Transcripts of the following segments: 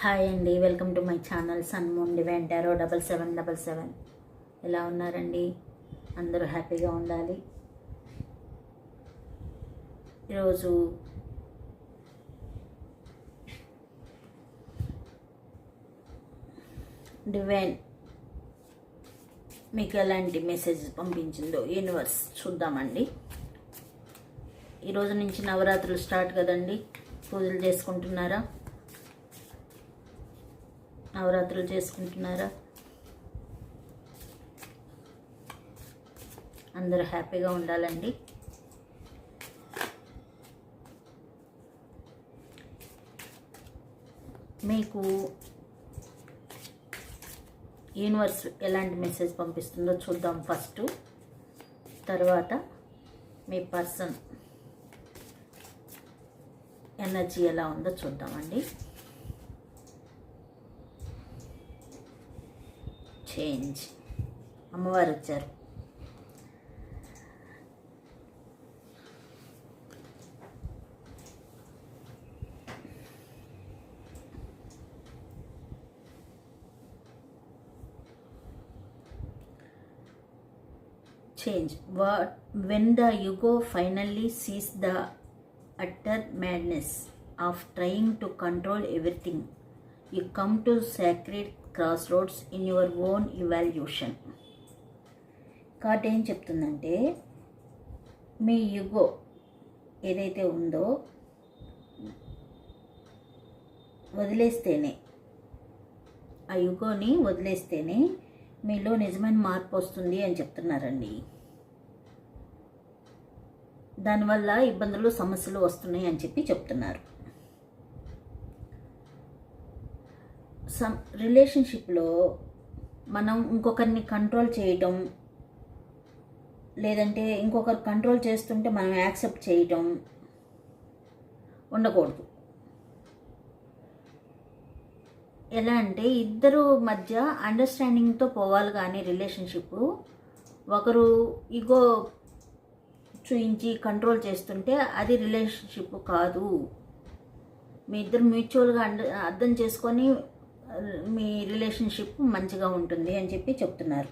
Hi అండి welcome to my channel sun moon divine tarot double seven double seven. ఎలా ఉన్నారండి? అందరూ హ్యాపీగా ఉండాలి. ఈరోజు డివైన్ మీకు ఎలాంటి మెసేజ్ పంపించిందో యూనివర్స్ చూద్దామండి. ఈరోజు నుంచి నవరాత్రులు స్టార్ట్ కదండి. పూజలు చేసుకుంటున్నారా? నవరాత్రులు చేసుకుంటున్నారా? అందరూ హ్యాపీగా ఉండాలండి. మీకు యూనివర్స్ ఎలాంటి మెసేజ్ పంపిస్తుందో చూద్దాం ఫస్ట్. తర్వాత మీ పర్సన్ ఎనర్జీ ఎలా ఉందో చూద్దామండి. చేంజ్ అమ్మవారు వచ్చారు change what when the ego finally sees the utter madness of trying to control everything You come to sacred crossroads in your own evaluation card ఏం చెప్తుందంటే మీ యుగో ఏదైతే ఉందో వదిలేస్తేనే ఆ యుగోని వదిలేస్తేనే మీలో నిజమైన మార్పు వస్తుంది అని చెప్తున్నారండి. దానివల్ల ఇబ్బందులు సమస్యలు వస్తున్నాయి అని చెప్పి చెప్తున్నారు. సమ్ రిలేషన్షిప్లో మనం ఇంకొకరిని కంట్రోల్ చేయటం లేదంటే ఇంకొకరు కంట్రోల్ చేస్తుంటే మనం యాక్సెప్ట్ చేయటం ఉండకూడదు. ఎలా అంటే ఇద్దరు మధ్య అండర్స్టాండింగ్తో పోవాలి కానీ రిలేషన్షిప్ ఒకరు ఈగో చూయించి కంట్రోల్ చేస్తుంటే అది రిలేషన్షిప్ కాదు. మీ ఇద్దరు మ్యూచువల్గా అండ అర్థం చేసుకొని మీ రిలేషన్షిప్ మంచిగా ఉంటుంది అని చెప్పి చెప్తున్నారు.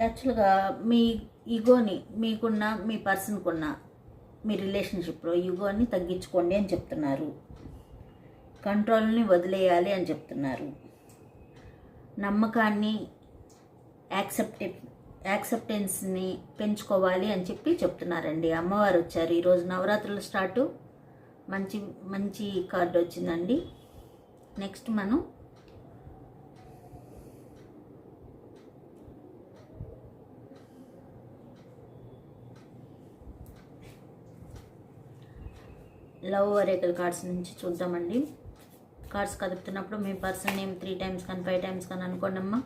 యాక్చువల్గా మీ ఈగోని మీకున్న మీ పర్సన్కున్న మీ రిలేషన్షిప్లో ఈగోని తగ్గించుకోండి అని చెప్తున్నారు. కంట్రోల్ని వదిలేయాలి అని చెప్తున్నారు. నమ్మకాన్ని యాక్సెప్ట్ యాక్సెప్టెన్స్ని పెంచుకోవాలి అని చెప్పి చెప్తున్నారండి. అమ్మవారు వచ్చారు. ఈరోజు నవరాత్రులు స్టార్టు. మంచి మంచి కార్డు వచ్చిందండి. నెక్స్ట్ మనం లవ్ వరేకల్ కార్డ్స్ నుంచి చూద్దామండి. కార్డ్స్ కదుపుతున్నప్పుడు మీ పర్సన్ నేమ్ త్రీ టైమ్స్ కానీ ఫైవ్ టైమ్స్ కానీ అనుకోండి అమ్మా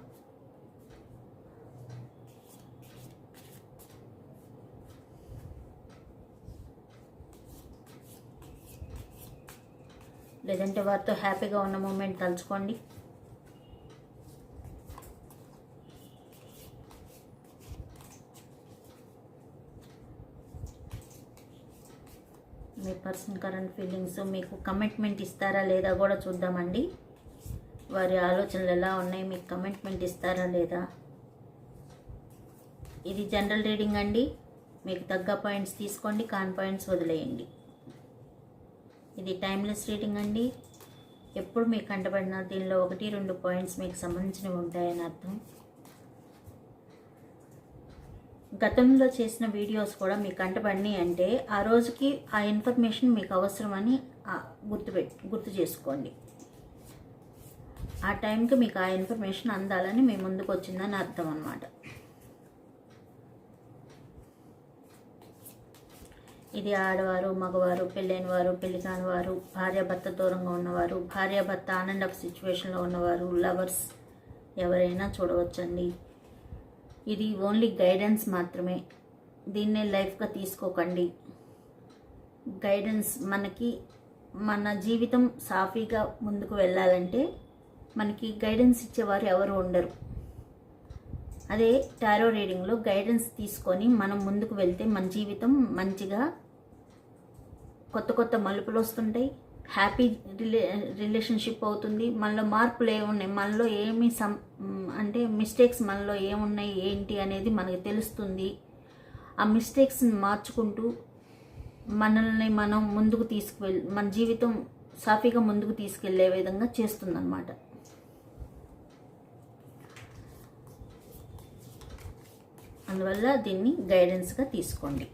లేదంటే వారితో హ్యాపీగా ఉన్న మూమెంట్ తలుచుకోండి. మీ పర్సన్ కరెంట్ ఫీలింగ్స్ మీకు కమిట్మెంట్ ఇస్తారా లేదా కూడా చూద్దామండి. వారి ఆలోచనలు ఎలా ఉన్నాయి మీకు కమిట్మెంట్ ఇస్తారా లేదా? ఇది జనరల్ రీడింగ్ అండి. మీకు తగ్గ పాయింట్స్ తీసుకోండి కాన్ పాయింట్స్ వదిలేయండి. ఇది టైమ్లెస్ రీడింగ్ అండి. ఎప్పుడు మీకు కంటపడినా దీనిలో ఒకటి రెండు పాయింట్స్ మీకు సంబంధించినవి ఉంటాయని అర్థం. గతంలో చేసిన వీడియోస్ కూడా మీకు కంటపడినాయి అంటే ఆ రోజుకి ఆ ఇన్ఫర్మేషన్ మీకు అవసరమని గుర్తుపెట్ గుర్తు చేసుకోండి. ఆ టైంకి మీకు ఆ ఇన్ఫర్మేషన్ అందాలని మీ ముందుకు వచ్చిందని అర్థం అనమాట ఇది ఆడవారు మగవారు పెళ్ళైన వారు పెళ్ళి కాని వారు భార్యాభర్త దూరంగా ఉన్నవారు భార్యాభర్త ఆనండ్ ఆఫ్ సిచ్యువేషన్లో ఉన్నవారు లవర్స్ ఎవరైనా చూడవచ్చండి. ఇది ఓన్లీ గైడెన్స్ మాత్రమే. దీన్నే లైఫ్గా తీసుకోకండి. గైడెన్స్ మనకి మన జీవితం సాఫీగా ముందుకు వెళ్ళాలంటే మనకి గైడెన్స్ ఇచ్చేవారు ఎవరు ఉండరు. అదే టారో రీడింగ్లో గైడెన్స్ తీసుకొని మనం ముందుకు వెళ్తే మన జీవితం మంచిగా కొత్త కొత్త మలుపులు వస్తుంటాయి. హ్యాపీ రిలే రిలేషన్షిప్ అవుతుంది. మనలో మార్పులు ఏమున్నాయి మనలో ఏమి సం అంటే మిస్టేక్స్ మనలో ఏమున్నాయి? ఏంటి అనేది మనకి తెలుస్తుంది. ఆ మిస్టేక్స్ని మార్చుకుంటూ మనల్ని మనం ముందుకు తీసుకువెళ్ మన జీవితం సాఫీగా ముందుకు తీసుకెళ్ళే విధంగా చేస్తుందన్నమాట. అందువల్ల దీన్ని గైడెన్స్గా తీసుకోండి.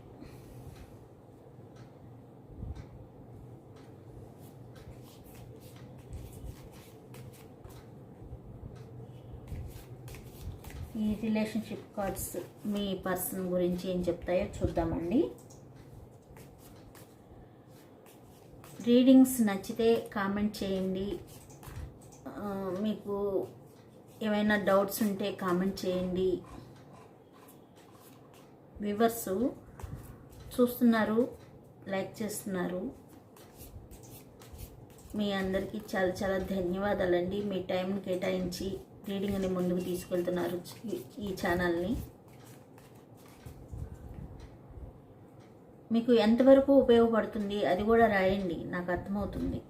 ఈ రిలేషన్షిప్ కార్డ్స్ మీ పర్సన్ గురించి ఏం చెప్తాయో చూద్దామండి. రీడింగ్స్ నచ్చితే కామెంట్ చేయండి. మీకు ఏమైనా డౌట్స్ ఉంటే కామెంట్ చేయండి. వ్యూవర్స్ చూస్తున్నారు లైక్ చేస్తున్నారు. మీ అందరికీ చాలా చాలా ధన్యవాదాలండి. మీ టైంని కేటాయించి రీడింగ్ని ముందుకు తీసుకెళ్తున్నారు ఈ ఛానల్ని. మీకు ఎంతవరకు ఉపయోగపడుతుంది అది కూడా రాయండి. నాకు అర్థమవుతుంది.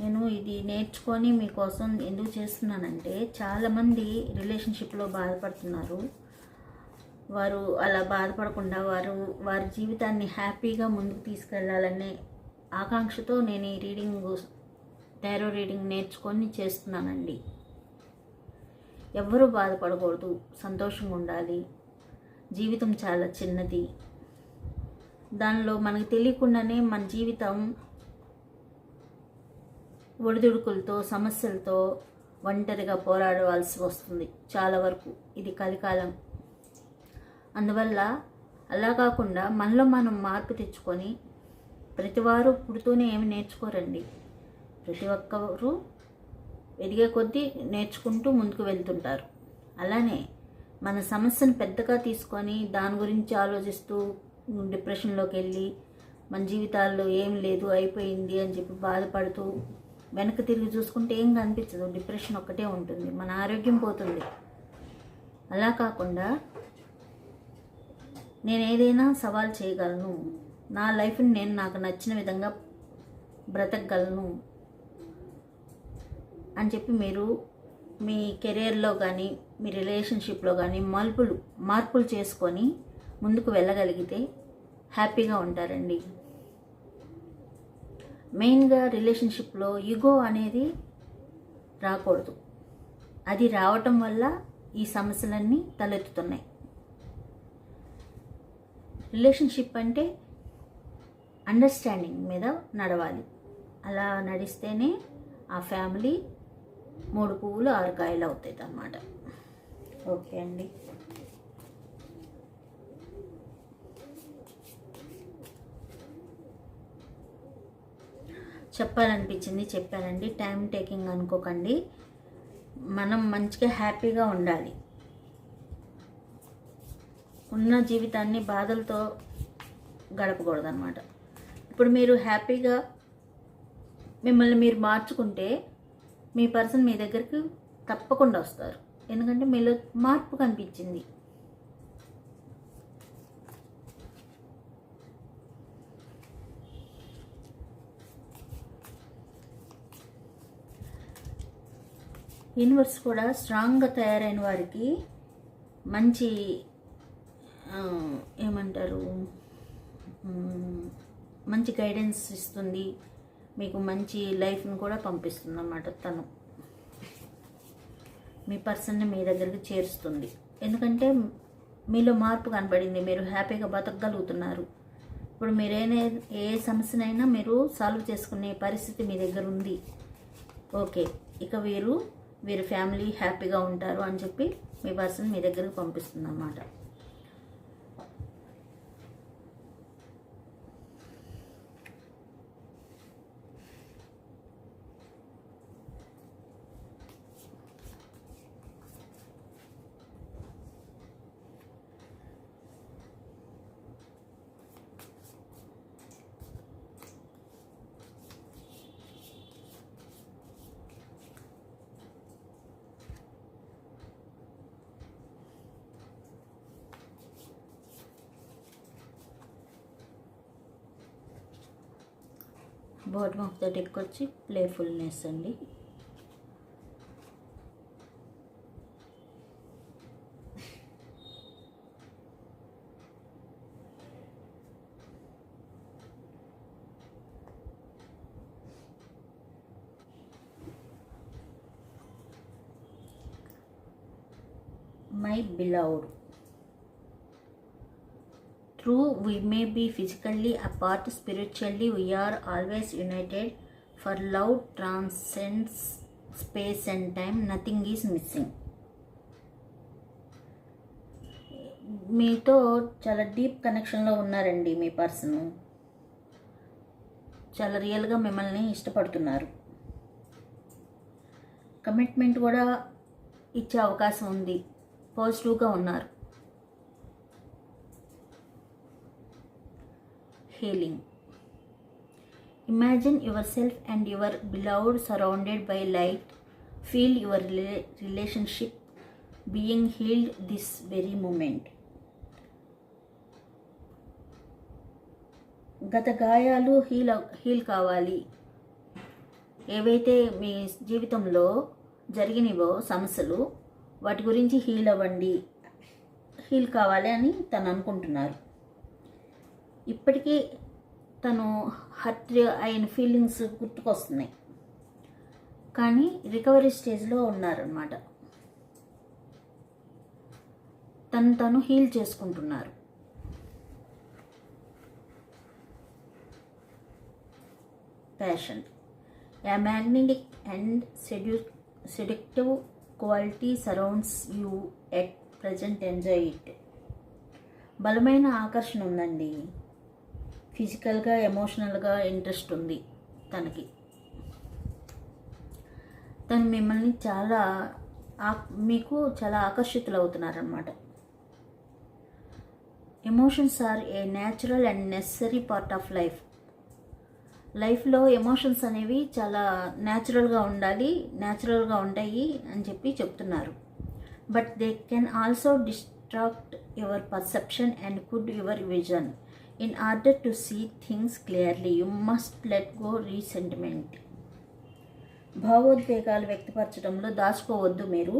నేను ఇది నేర్చుకొని మీకోసం ఎందుకు చేస్తున్నానంటే చాలామంది రిలేషన్షిప్లో బాధపడుతున్నారు. వారు అలా బాధపడకుండా వారు వారి జీవితాన్ని హ్యాపీగా ముందుకు తీసుకెళ్ళాలనే ఆకాంక్షతో నేను ఈ రీడింగ్ టారో రీడింగ్ నేర్చుకొని చేస్తున్నానండి. ఎవ్వరూ బాధపడకూడదు. సంతోషంగా ఉండాలి. జీవితం చాలా చిన్నది. దానిలో మనకు తెలియకుండానే మన జీవితం ఒడిదుడుకులతో సమస్యలతో ఒంటరిగా పోరాడవలసి వస్తుంది చాలా వరకు. ఇది కలికాలం. అందువల్ల అలా కాకుండా మనలో మనం మార్పు తెచ్చుకొని ప్రతివారు పుడుతూనే ఏమి నేర్చుకోరండి. ప్రతి ఒక్కరు ఎదిగే కొద్దీ నేర్చుకుంటూ ముందుకు వెళ్తుంటారు. అలానే మన సమస్యను పెద్దగా తీసుకొని దాని గురించి ఆలోచిస్తూ డిప్రెషన్లోకి వెళ్ళి మన జీవితాల్లో ఏం లేదు అయిపోయింది అని చెప్పి బాధపడుతూ వెనక్కి తిరిగి చూసుకుంటే ఏం కనిపించదు. డిప్రెషన్ ఒక్కటే ఉంటుంది. మన ఆరోగ్యం పోతుంది. అలా కాకుండా నేను ఏదైనా సవాల్ చేయగలను. నా లైఫ్ని నేను నాకు నచ్చిన విధంగా బ్రతకగలను అని చెప్పి మీరు మీ కెరియర్లో కానీ మీ రిలేషన్షిప్లో కానీ మలుపులు మార్పులు చేసుకొని ముందుకు వెళ్ళగలిగితే హ్యాపీగా ఉంటారండి. మెయిన్గా రిలేషన్షిప్లో ఈగో అనేది రాకూడదు. అది రావటం వల్ల ఈ సమస్యలన్నీ తలెత్తుతున్నాయి. రిలేషన్షిప్ అంటే అండర్స్టాండింగ్ మీద నడవాలి. అలా నడిస్తేనే ఆ ఫ్యామిలీ మూడు పువ్వులు ఆరు కాయలు అవుతాయి అన్నమాట. ఓకే అండి. చెప్పాలనిపించింది చెప్పానండి. టైం టేకింగ్ అనుకోకండి. మనం మంచిగా హ్యాపీగా ఉండాలి. ఉన్న జీవితాన్ని బాధలతో గడపకూడదు అనమాట ఇప్పుడు మీరు హ్యాపీగా మిమ్మల్ని మీరు మార్చుకుంటే మీ పర్సన్ మీ దగ్గరికి తప్పకుండా వస్తారు. ఎందుకంటే మీలో మార్పు కనిపించింది. యూనివర్స్ కూడా స్ట్రాంగ్గా తయారైన వారికి మంచి ఏమంటారు మంచి గైడెన్స్ ఇస్తుంది. మీకు మంచి లైఫ్ను కూడా పంపిస్తుంది అన్నమాట తను. మీ పర్సన్ని మీ దగ్గరికి చేరుస్తుంది. ఎందుకంటే మీలో మార్పు కనబడింది. మీరు హ్యాపీగా బతకగలుగుతున్నారు. ఇప్పుడు మీరేనే ఏ సమస్యనైనా మీరు సాల్వ్ చేసుకునే పరిస్థితి మీ దగ్గర ఉంది. ఓకే. ఇక వీరు వీరి ఫ్యామిలీ హ్యాపీగా ఉంటారు అని చెప్పి మీ పర్సన్ మీ దగ్గరకు పంపిస్తుంది అన్నమాట బాటమ్ ఆఫ్ ద డెక్ వచ్చి ప్లేఫుల్నెస్ అండి my beloved. True we may be physically apart spiritually we are always united for love transcends space and time nothing is missing మీతో చాలా డీప్ కనెక్షన్లో ఉన్నారండి మీ పర్సన్ చాలా రియల్గా మిమ్మల్ని ఇష్టపడుతున్నారు. కమిట్మెంట్ కూడా ఇచ్చే అవకాశం ఉంది. పాజిటివ్గా ఉన్నారు. Healing imagine yourself and your beloved surrounded by light feel your relationship being healed this very moment గత గాయాలు హీల్ హీల్ కావాలి. ఏవైతే మీ జీవితంలో జరిగినవో సమస్యలు వాటి గురించి హీల్ అవ్వండి. హీల్ కావాలి అని తను అనుకుంటున్నారు. ఇప్పటికీ తను హర్ట్ అయిన ఫీలింగ్స్ గుర్తుకొస్తున్నాయి. కానీ రికవరీ స్టేజ్లో ఉన్నారనమాట తను తను హీల్ చేసుకుంటున్నారు. Passion. A magnetic and sedu- seductive quality surrounds you at present. Enjoy it. బలమైన ఆకర్షణ ఉందండి. ఫిజికల్గా ఎమోషనల్గా ఇంట్రెస్ట్ ఉంది తనకి. తను మిమ్మల్ని చాలా మీకు చాలా ఆకర్షితులు అవుతున్నారనమాట emotions are a natural and necessary part of life. లైఫ్లో ఎమోషన్స్ అనేవి చాలా న్యాచురల్గా ఉండాలి న్యాచురల్గా ఉంటాయి అని చెప్పి చెప్తున్నారు. But they can also distract your perception and cloud your vision. In order to see things clearly you must let go resentment భావోద్వేగాలు వ్యక్తపరచడంలో దాచుకోవద్దు మీరు.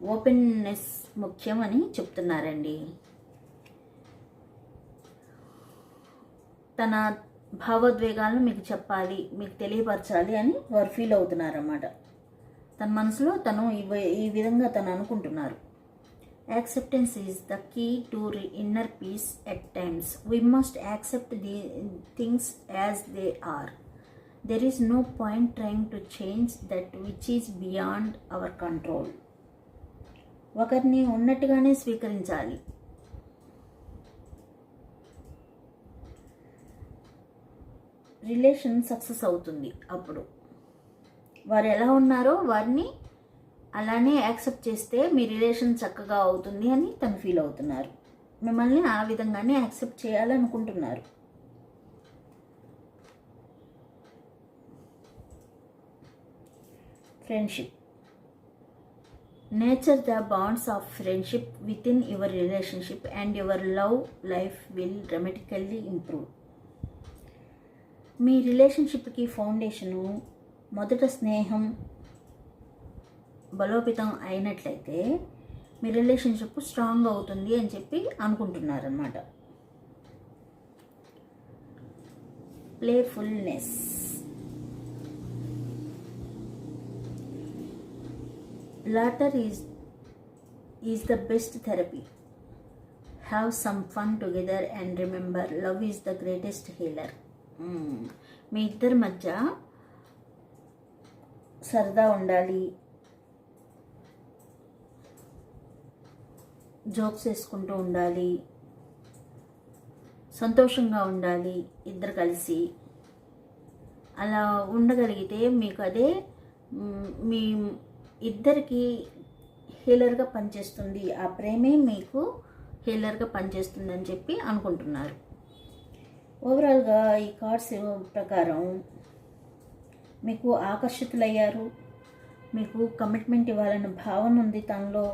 ఓపెన్నెస్ ముఖ్యం అని చెప్తున్నారండి. తన భావోద్వేగాలను మీకు చెప్పాలి మీకు తెలియపరచాలి అని వారు ఫీల్ అవుతున్నారన్నమాట. తన మనసులో తను ఈ ఈ విధంగా తను అనుకుంటున్నారు. Acceptance is the key to inner peace at times we must accept the things as they are there is no point trying to change that which is beyond our control ఒకరిని ఉన్నట్టుగానే స్వీకరించాలి. రిలేషన్ సక్సెస్ అవుతుంది అప్పుడు. వారు ఎలా ఉన్నారో వారిని అలానే యాక్సెప్ట్ చేస్తే మీ రిలేషన్ చక్కగా అవుతుంది అని తను ఫీల్ అవుతున్నారు. మిమ్మల్ని ఆ విధంగానే యాక్సెప్ట్ చేయాలనుకుంటున్నారు. Friendship. Nature the bonds of friendship within your relationship and your love life will dramatically improve. మీ రిలేషన్షిప్కి ఫౌండేషను మొదట స్నేహం బలోపేతం అయినట్లయితే మీ రిలేషన్షిప్ స్ట్రాంగ్ అవుతుంది అని చెప్పి అనుకుంటున్నారనమాట playfulness laughter is is the best therapy have some fun together and remember love is the greatest healer మీ ఇద్దరి మధ్య సరదా ఉండాలి జోక్స్ వేసుకుంటూ ఉండాలి. సంతోషంగా ఉండాలి ఇద్దరు కలిసి. అలా ఉండగలిగితే మీకు అదే మీ ఇద్దరికి హీలర్గా పనిచేస్తుంది. ఆ ప్రేమే మీకు హీలర్గా పనిచేస్తుంది అని చెప్పి అనుకుంటున్నారు. ఓవరాల్గా ఈ కార్డ్స్ ప్రకారం మీకు ఆకర్షితులయ్యారు. మీకు కమిట్మెంట్ ఇవ్వాలన్న భావన ఉంది తనలో.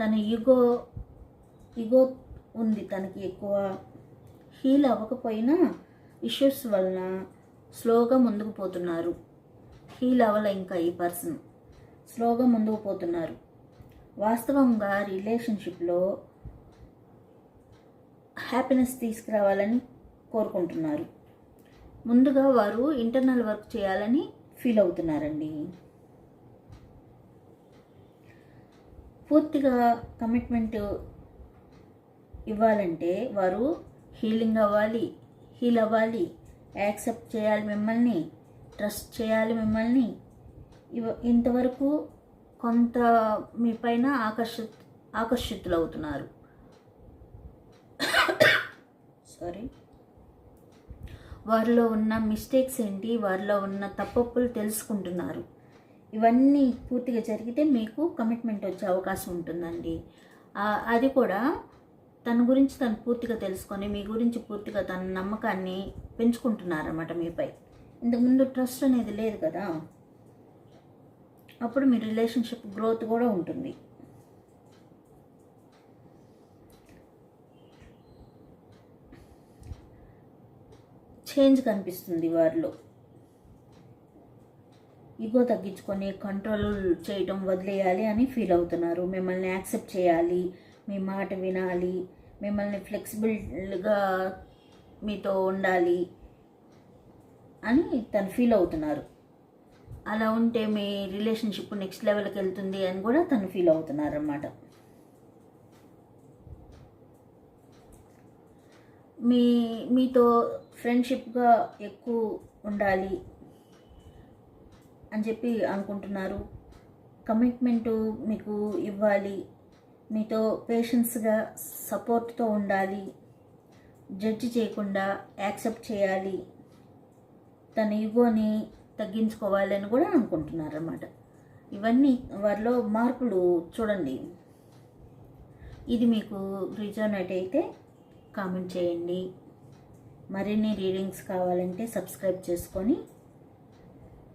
తన ఈగో ఈగో ఉంది. తనకి ఎక్కువ హీల్ అవ్వకపోయినా ఇష్యూస్ వలన స్లోగా ముందుకు పోతున్నారు. హీల్ అవ్వలే ఇంకా ఈ పర్సన్. స్లోగా ముందుకు పోతున్నారు. వాస్తవంగా రిలేషన్షిప్లో హ్యాపీనెస్ తీసుకురావాలని కోరుకుంటున్నారు. ముందుగా వారు ఇంటర్నల్ వర్క్ చేయాలని ఫీల్ అవుతున్నారండి. పూర్తిగా కమిట్మెంట్ ఇవ్వాలంటే వారు హీలింగ్ అవ్వాలి హీల్ అవ్వాలి యాక్సెప్ట్ చేయాలి మిమ్మల్ని ట్రస్ట్ చేయాలి మిమ్మల్ని. ఇవ ఇంతవరకు కొంత మీ పైన ఆకర్షి ఆకర్షితులు అవుతున్నారు. సారీ వారిలో ఉన్న మిస్టేక్స్ ఏంటి? వారిలో ఉన్న తప్పప్పులు తెలుసుకుంటున్నారు. ఇవన్నీ పూర్తిగా జరిగితే మీకు కమిట్మెంట్ వచ్చే అవకాశం ఉంటుందండి. అది కూడా తన గురించి తను పూర్తిగా తెలుసుకొని మీ గురించి పూర్తిగా తన నమ్మకాన్ని పెంచుకుంటున్నారన్నమాట మీపై. ఇంతకుముందు ట్రస్ట్ అనేది లేదు కదా? అప్పుడు మీ రిలేషన్షిప్ గ్రోత్ కూడా ఉంటుంది. చేంజ్ కనిపిస్తుంది వారిలో. ఈగో తగ్గించుకొని కంట్రోల్ చేయటం వదిలేయాలి అని ఫీల్ అవుతున్నారు. మిమ్మల్ని యాక్సెప్ట్ చేయాలి మీ మాట వినాలి మిమ్మల్ని ఫ్లెక్సిబుల్గా మీతో ఉండాలి అని తను ఫీల్ అవుతున్నారు. అలా ఉంటే మీ రిలేషన్షిప్ నెక్స్ట్ లెవెల్కి వెళ్తుంది అని కూడా తను ఫీల్ అవుతున్నారు అన్నమాట మీ మీతో ఫ్రెండ్షిప్గా ఎక్కువ ఉండాలి అని చెప్పి అనుకుంటున్నారు. కమిట్మెంటు మీకు ఇవ్వాలి. మీతో పేషెన్స్గా సపోర్ట్తో ఉండాలి. జడ్జి చేయకుండా యాక్సెప్ట్ చేయాలి. తన ఈగోని తగ్గించుకోవాలని కూడా అనుకుంటున్నారన్నమాట. ఇవన్నీ వారిలో మార్పులు చూడండి. ఇది మీకు రిజోనేట్ అయితే కామెంట్ చేయండి. మరిన్ని రీడింగ్స్ కావాలంటే సబ్స్క్రైబ్ చేసుకొని